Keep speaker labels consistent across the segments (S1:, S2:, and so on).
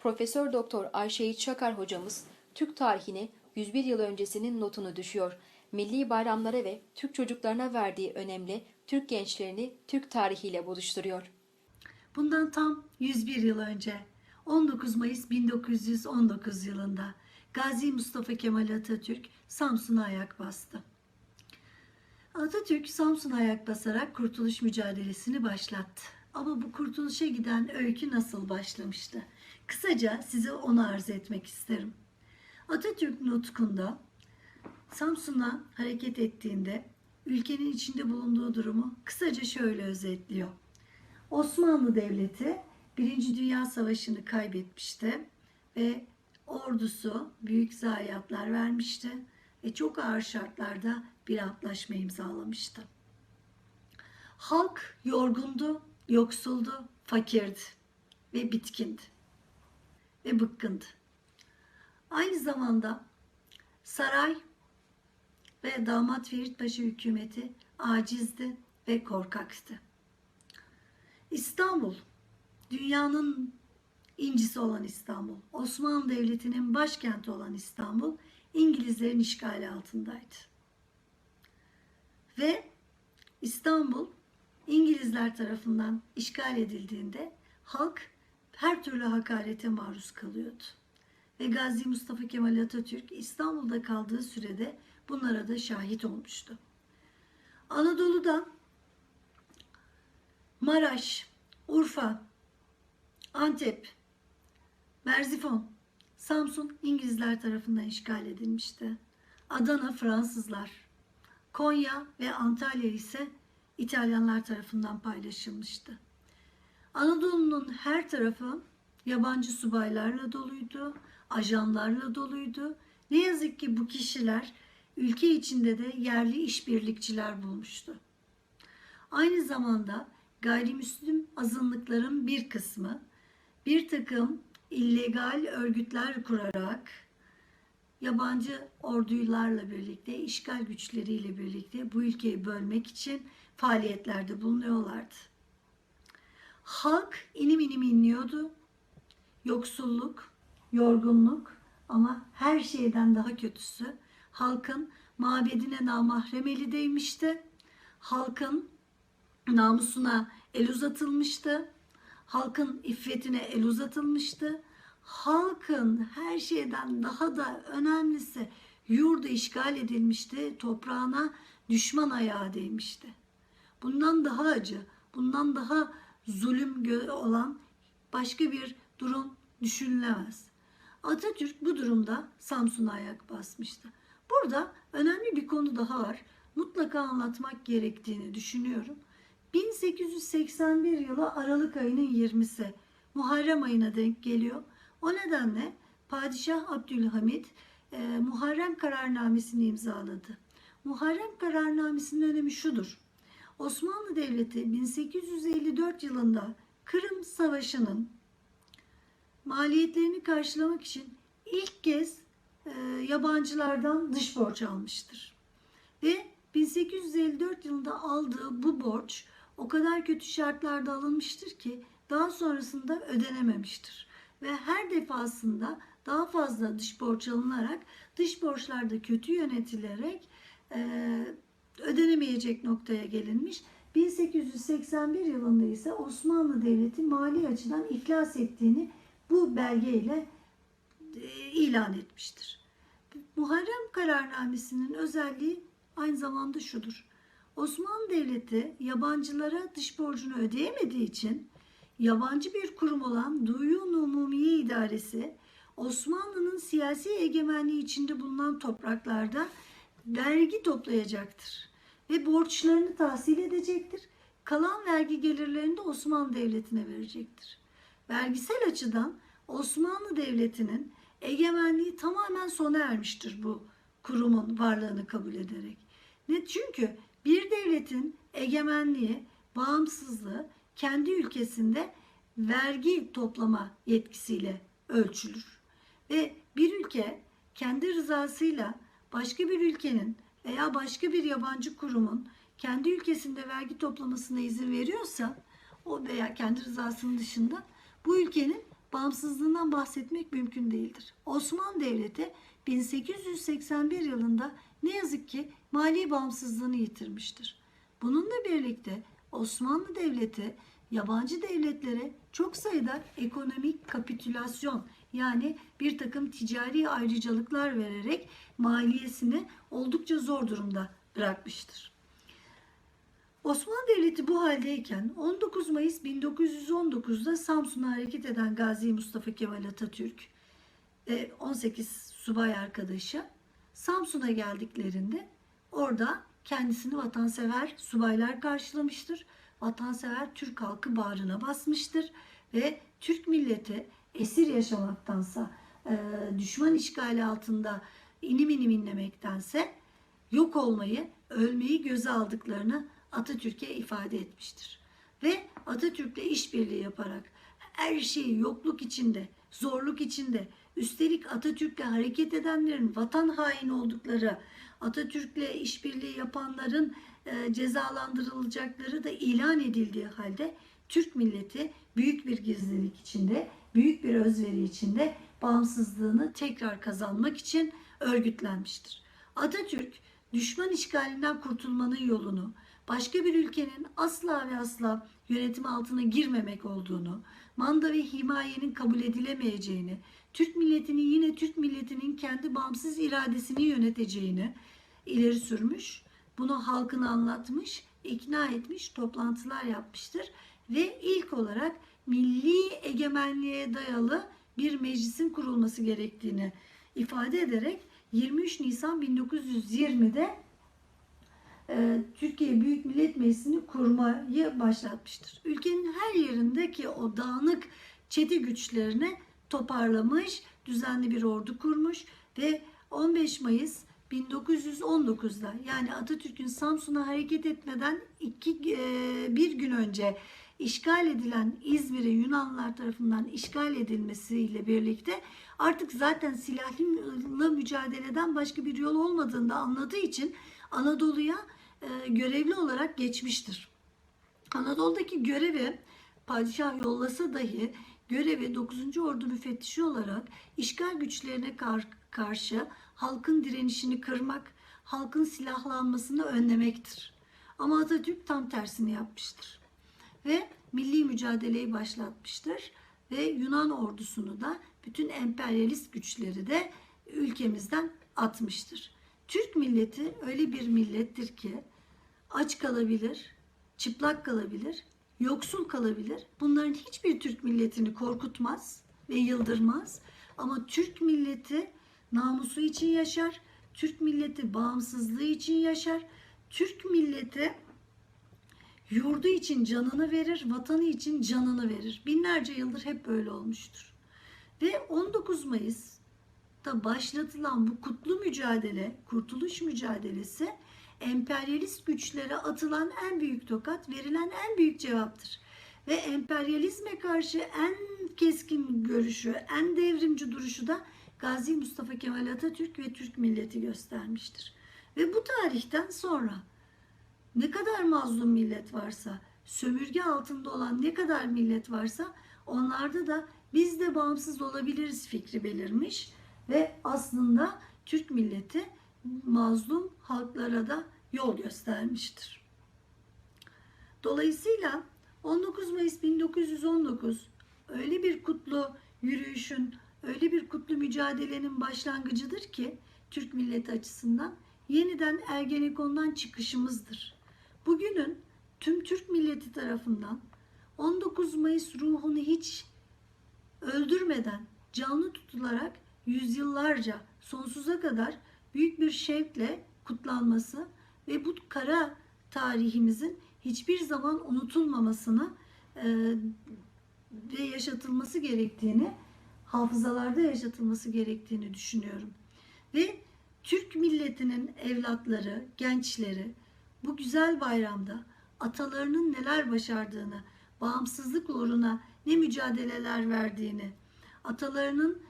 S1: Profesör Doktor Ayşe Çakar hocamız Türk tarihine 101 yıl öncesinin notunu düşüyor. Milli bayramlara ve Türk çocuklarına verdiği önemli Türk gençlerini Türk tarihiyle buluşturuyor.
S2: Bundan tam 101 yıl önce 19 Mayıs 1919 yılında Gazi Mustafa Kemal Atatürk Samsun'a ayak bastı. Atatürk Samsun'a ayak basarak kurtuluş mücadelesini başlattı. Ama bu kurtuluşa giden öykü nasıl başlamıştı? Kısaca size onu arz etmek isterim. Atatürk nutkunda Samsun'a hareket ettiğinde ülkenin içinde bulunduğu durumu kısaca şöyle özetliyor. Osmanlı Devleti Birinci Dünya Savaşı'nı kaybetmişti ve ordusu büyük zayiatlar vermişti ve çok ağır şartlarda bir antlaşma imzalamıştı. Halk yorgundu, yoksuldu, fakirdi ve bitkindi ve bıkkındı. Aynı zamanda saray ve damat Ferit Paşa hükümeti acizdi ve korkaktı. İstanbul, dünyanın incisi olan İstanbul, Osmanlı Devleti'nin başkenti olan İstanbul, İngilizlerin işgali altındaydı. Ve İstanbul İngilizler tarafından işgal edildiğinde halk her türlü hakarete maruz kalıyordu. Ve Gazi Mustafa Kemal Atatürk İstanbul'da kaldığı sürede bunlara da şahit olmuştu. Anadolu'da Maraş, Urfa, Antep, Merzifon, Samsun İngilizler tarafından işgal edilmişti. Adana Fransızlar, Konya ve Antalya ise İtalyanlar tarafından paylaşılmıştı. Anadolu'nun her tarafı yabancı subaylarla doluydu, ajanlarla doluydu. Ne yazık ki bu kişiler ülke içinde de yerli işbirlikçiler bulmuştu. Aynı zamanda gayrimüslim azınlıkların bir kısmı bir takım illegal örgütler kurarak yabancı ordularla birlikte, işgal güçleriyle birlikte bu ülkeyi bölmek için faaliyetlerde bulunuyorlardı. Halk inim inim inliyordu. Yoksulluk, yorgunluk ama her şeyden daha kötüsü halkın mabedine namahrem eli değmişti. Halkın namusuna el uzatılmıştı. Halkın iffetine el uzatılmıştı. Halkın her şeyden daha da önemlisi yurdu işgal edilmişti. Toprağına düşman ayağı değmişti. Bundan daha acı, bundan daha zulüm olan başka bir durum düşünülemez. Atatürk bu durumda Samsun'a ayak basmıştı. Burada önemli bir konu daha var. Mutlaka anlatmak gerektiğini düşünüyorum. 1881 yılı Aralık ayının 20'si Muharrem ayına denk geliyor. O nedenle Padişah Abdülhamit e, Muharrem kararnamesini imzaladı. Muharrem kararnamesinin önemi şudur. Osmanlı Devleti 1854 yılında Kırım Savaşı'nın maliyetlerini karşılamak için ilk kez e, yabancılardan dış borç almıştır. Ve 1854 yılında aldığı bu borç o kadar kötü şartlarda alınmıştır ki daha sonrasında ödenememiştir. Ve her defasında daha fazla dış borç alınarak dış borçlar da kötü yönetilerek e, ödenemeyecek noktaya gelinmiş. 1881 yılında ise Osmanlı Devleti mali açıdan iflas ettiğini bu belgeyle e, ilan etmiştir. Muharrem kararnamesinin özelliği aynı zamanda şudur. Osmanlı Devleti yabancılara dış borcunu ödeyemediği için yabancı bir kurum olan Duyun Umumiye İdaresi Osmanlı'nın siyasi egemenliği içinde bulunan topraklarda vergi toplayacaktır ve borçlarını tahsil edecektir. Kalan vergi gelirlerini de Osmanlı Devleti'ne verecektir. Vergisel açıdan Osmanlı Devleti'nin egemenliği tamamen sona ermiştir bu kurumun varlığını kabul ederek. Ne çünkü bir devletin egemenliği, bağımsızlığı kendi ülkesinde vergi toplama yetkisiyle ölçülür. Ve bir ülke kendi rızasıyla başka bir ülkenin veya başka bir yabancı kurumun kendi ülkesinde vergi toplamasına izin veriyorsa o veya kendi rızasının dışında bu ülkenin bağımsızlığından bahsetmek mümkün değildir. Osmanlı Devleti 1881 yılında ne yazık ki mali bağımsızlığını yitirmiştir. Bununla birlikte Osmanlı Devleti yabancı devletlere çok sayıda ekonomik kapitülasyon yani bir takım ticari ayrıcalıklar vererek maliyesini oldukça zor durumda bırakmıştır. Osmanlı Devleti bu haldeyken 19 Mayıs 1919'da Samsun'a hareket eden Gazi Mustafa Kemal Atatürk ve 18 subay arkadaşı Samsun'a geldiklerinde orada kendisini vatansever subaylar karşılamıştır. Vatansever Türk halkı bağrına basmıştır ve Türk milleti esir yaşamaktansa e, düşman işgali altında inim inim inlemektense yok olmayı, ölmeyi göze aldıklarını Atatürk'e ifade etmiştir. Ve Atatürk'le işbirliği yaparak her şeyi yokluk içinde, zorluk içinde, üstelik Atatürk'le hareket edenlerin vatan haini oldukları, Atatürk'le işbirliği yapanların e, cezalandırılacakları da ilan edildiği halde Türk milleti büyük bir gizlilik içinde, büyük bir özveri içinde bağımsızlığını tekrar kazanmak için örgütlenmiştir. Atatürk düşman işgalinden kurtulmanın yolunu, başka bir ülkenin asla ve asla yönetimi altına girmemek olduğunu, manda ve himayenin kabul edilemeyeceğini, Türk milletinin yine Türk milletinin kendi bağımsız iradesini yöneteceğini ileri sürmüş. Bunu halkına anlatmış, ikna etmiş, toplantılar yapmıştır ve ilk olarak milli egemenliğe dayalı bir meclisin kurulması gerektiğini ifade ederek 23 Nisan 1920'de e, Türkiye Büyük Millet Meclisi'ni kurmayı başlatmıştır. Ülkenin her yerindeki o dağınık çete güçlerini toparlamış, düzenli bir ordu kurmuş ve 15 Mayıs 1919'da yani Atatürk'ün Samsun'a hareket etmeden iki, e, bir gün önce işgal edilen İzmir'e Yunanlılar tarafından işgal edilmesiyle birlikte artık zaten silahlı mücadeleden başka bir yol olmadığını da anladığı için Anadolu'ya e, görevli olarak geçmiştir. Anadolu'daki görevi padişah yollasa dahi görevi 9. Ordu müfettişi olarak işgal güçlerine kar- karşı halkın direnişini kırmak, halkın silahlanmasını önlemektir. Ama Atatürk tam tersini yapmıştır. Ve milli mücadeleyi başlatmıştır ve Yunan ordusunu da bütün emperyalist güçleri de ülkemizden atmıştır. Türk milleti öyle bir millettir ki aç kalabilir, çıplak kalabilir, yoksul kalabilir. Bunların hiçbir Türk milletini korkutmaz ve yıldırmaz. Ama Türk milleti namusu için yaşar. Türk milleti bağımsızlığı için yaşar. Türk milleti yurdu için canını verir, vatanı için canını verir. Binlerce yıldır hep böyle olmuştur. Ve 19 Mayıs'ta başlatılan bu kutlu mücadele, kurtuluş mücadelesi emperyalist güçlere atılan en büyük tokat, verilen en büyük cevaptır. Ve emperyalizme karşı en keskin görüşü, en devrimci duruşu da Gazi Mustafa Kemal Atatürk ve Türk milleti göstermiştir. Ve bu tarihten sonra ne kadar mazlum millet varsa, sömürge altında olan ne kadar millet varsa onlarda da biz de bağımsız olabiliriz fikri belirmiş ve aslında Türk milleti mazlum halklara da yol göstermiştir. Dolayısıyla 19 Mayıs 1919 öyle bir kutlu yürüyüşün, öyle bir kutlu mücadelenin başlangıcıdır ki Türk milleti açısından yeniden Ergenekon'dan çıkışımızdır. Bugünün tüm Türk milleti tarafından 19 Mayıs ruhunu hiç öldürmeden canlı tutularak yüzyıllarca sonsuza kadar büyük bir şevkle kutlanması ve bu kara tarihimizin hiçbir zaman unutulmamasını e, ve yaşatılması gerektiğini, hafızalarda yaşatılması gerektiğini düşünüyorum. Ve Türk milletinin evlatları, gençleri bu güzel bayramda atalarının neler başardığını, bağımsızlık uğruna ne mücadeleler verdiğini, atalarının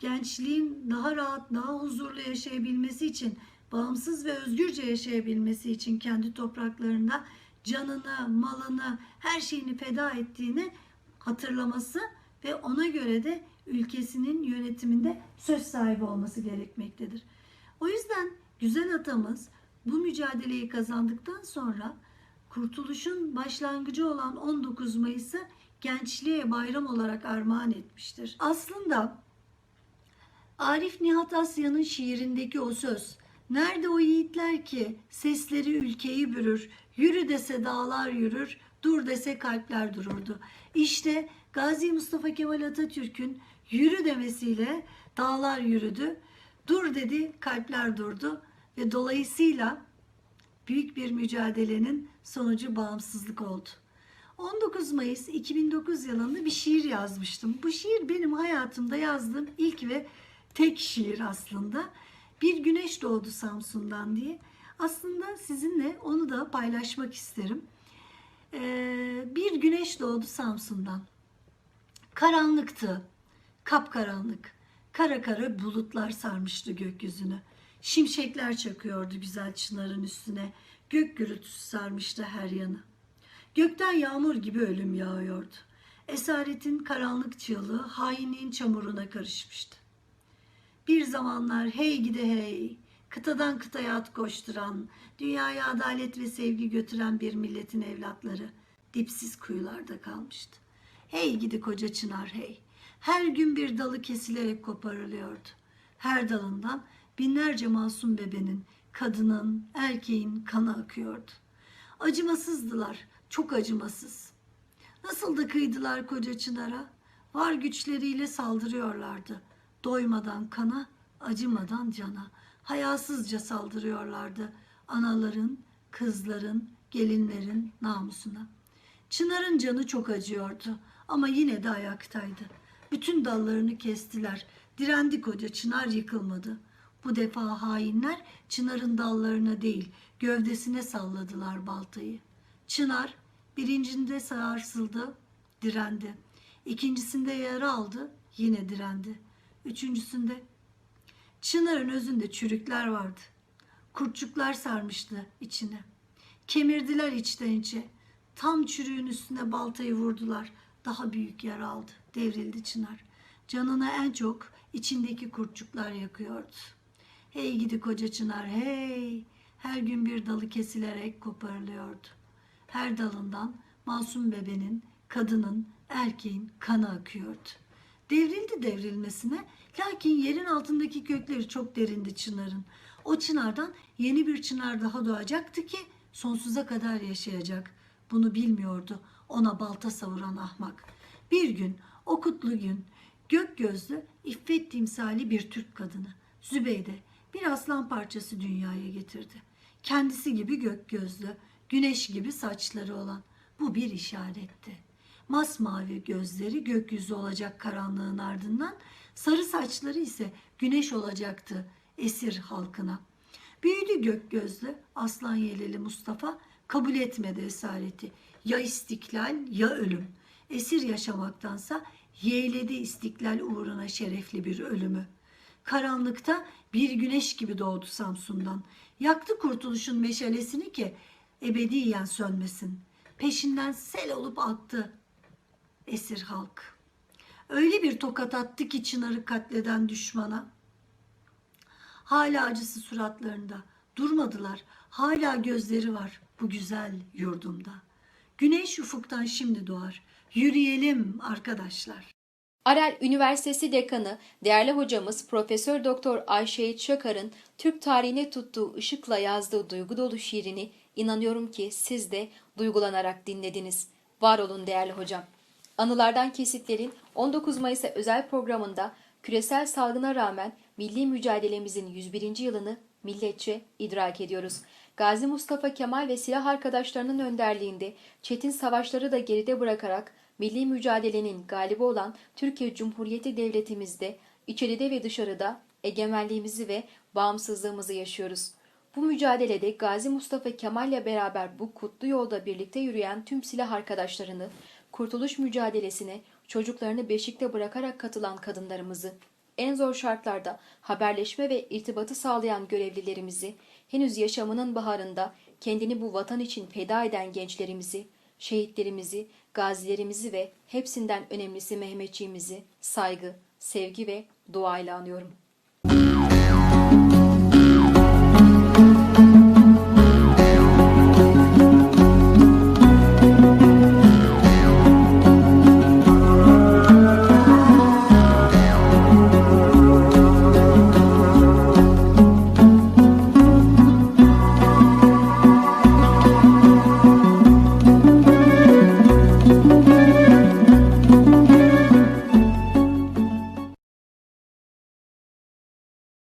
S2: gençliğin daha rahat, daha huzurlu yaşayabilmesi için, bağımsız ve özgürce yaşayabilmesi için kendi topraklarında canını, malını, her şeyini feda ettiğini hatırlaması ve ona göre de ülkesinin yönetiminde söz sahibi olması gerekmektedir. O yüzden güzel atamız bu mücadeleyi kazandıktan sonra kurtuluşun başlangıcı olan 19 Mayıs'ı gençliğe bayram olarak armağan etmiştir. Aslında Arif Nihat Asya'nın şiirindeki o söz Nerede o yiğitler ki sesleri ülkeyi bürür, yürü dese dağlar yürür, dur dese kalpler dururdu. İşte Gazi Mustafa Kemal Atatürk'ün yürü demesiyle dağlar yürüdü, dur dedi kalpler durdu ve dolayısıyla büyük bir mücadelenin sonucu bağımsızlık oldu. 19 Mayıs 2009 yılında bir şiir yazmıştım. Bu şiir benim hayatımda yazdığım ilk ve tek şiir aslında. Bir güneş doğdu Samsun'dan diye. Aslında sizinle onu da paylaşmak isterim. Ee, bir güneş doğdu Samsun'dan. Karanlıktı, kapkaranlık. Kara kara bulutlar sarmıştı gökyüzünü. Şimşekler çakıyordu güzel çınarın üstüne. Gök gürültüsü sarmıştı her yanı. Gökten yağmur gibi ölüm yağıyordu. Esaretin karanlık çığlığı hainliğin çamuruna karışmıştı. Bir zamanlar hey gide hey, kıtadan kıtaya at koşturan, dünyaya adalet ve sevgi götüren bir milletin evlatları dipsiz kuyularda kalmıştı. Hey gidi koca çınar hey, her gün bir dalı kesilerek koparılıyordu. Her dalından binlerce masum bebenin, kadının, erkeğin kanı akıyordu. Acımasızdılar, çok acımasız. Nasıl da kıydılar koca çınara, var güçleriyle saldırıyorlardı. Doymadan kana, acımadan cana, hayasızca saldırıyorlardı anaların, kızların, gelinlerin namusuna. Çınar'ın canı çok acıyordu ama yine de ayaktaydı. Bütün dallarını kestiler. Direndi koca Çınar yıkılmadı. Bu defa hainler Çınar'ın dallarına değil gövdesine salladılar baltayı. Çınar birincinde sarsıldı, direndi. İkincisinde yara aldı, yine direndi. Üçüncüsünde Çınar'ın özünde çürükler vardı. Kurtçuklar sarmıştı içine. Kemirdiler içten içe. Tam çürüğün üstüne baltayı vurdular. Daha büyük yara aldı. Devrildi Çınar. Canına en çok içindeki kurtçuklar yakıyordu. Hey gidi koca Çınar hey. Her gün bir dalı kesilerek koparılıyordu. Her dalından masum bebenin, kadının, erkeğin kanı akıyordu. Devrildi devrilmesine lakin yerin altındaki kökleri çok derindi çınarın. O çınardan yeni bir çınar daha doğacaktı ki sonsuza kadar yaşayacak. Bunu bilmiyordu ona balta savuran ahmak. Bir gün o kutlu gün gök gözlü iffet timsali bir Türk kadını Zübeyde bir aslan parçası dünyaya getirdi. Kendisi gibi gök gözlü, güneş gibi saçları olan bu bir işaretti. Masmavi gözleri gökyüzü olacak karanlığın ardından, sarı saçları ise güneş olacaktı esir halkına. Büyüdü gök gözlü aslan yeleli Mustafa kabul etmedi esareti. Ya istiklal ya ölüm. Esir yaşamaktansa yeğledi istiklal uğruna şerefli bir ölümü. Karanlıkta bir güneş gibi doğdu Samsun'dan. Yaktı kurtuluşun meşalesini ki ebediyen sönmesin. Peşinden sel olup aktı esir halk. Öyle bir tokat attı ki Çınar'ı katleden düşmana. Hala acısı suratlarında. Durmadılar. Hala gözleri var bu güzel yurdumda. Güneş ufuktan şimdi doğar. Yürüyelim arkadaşlar.
S1: Arel Üniversitesi Dekanı, değerli hocamız Profesör Doktor Ayşe Çakar'ın Türk tarihine tuttuğu ışıkla yazdığı duygu dolu şiirini inanıyorum ki siz de duygulanarak dinlediniz. Var olun değerli hocam. Anılardan kesitlerin 19 Mayıs'a özel programında küresel salgına rağmen milli mücadelemizin 101. yılını milletçe idrak ediyoruz. Gazi Mustafa Kemal ve silah arkadaşlarının önderliğinde çetin savaşları da geride bırakarak milli mücadelenin galibi olan Türkiye Cumhuriyeti Devletimizde içeride ve dışarıda egemenliğimizi ve bağımsızlığımızı yaşıyoruz. Bu mücadelede Gazi Mustafa Kemal ile beraber bu kutlu yolda birlikte yürüyen tüm silah arkadaşlarını, kurtuluş mücadelesine çocuklarını beşikte bırakarak katılan kadınlarımızı, en zor şartlarda haberleşme ve irtibatı sağlayan görevlilerimizi, henüz yaşamının baharında kendini bu vatan için feda eden gençlerimizi, şehitlerimizi, gazilerimizi ve hepsinden önemlisi Mehmetçiğimizi saygı, sevgi ve duayla anıyorum.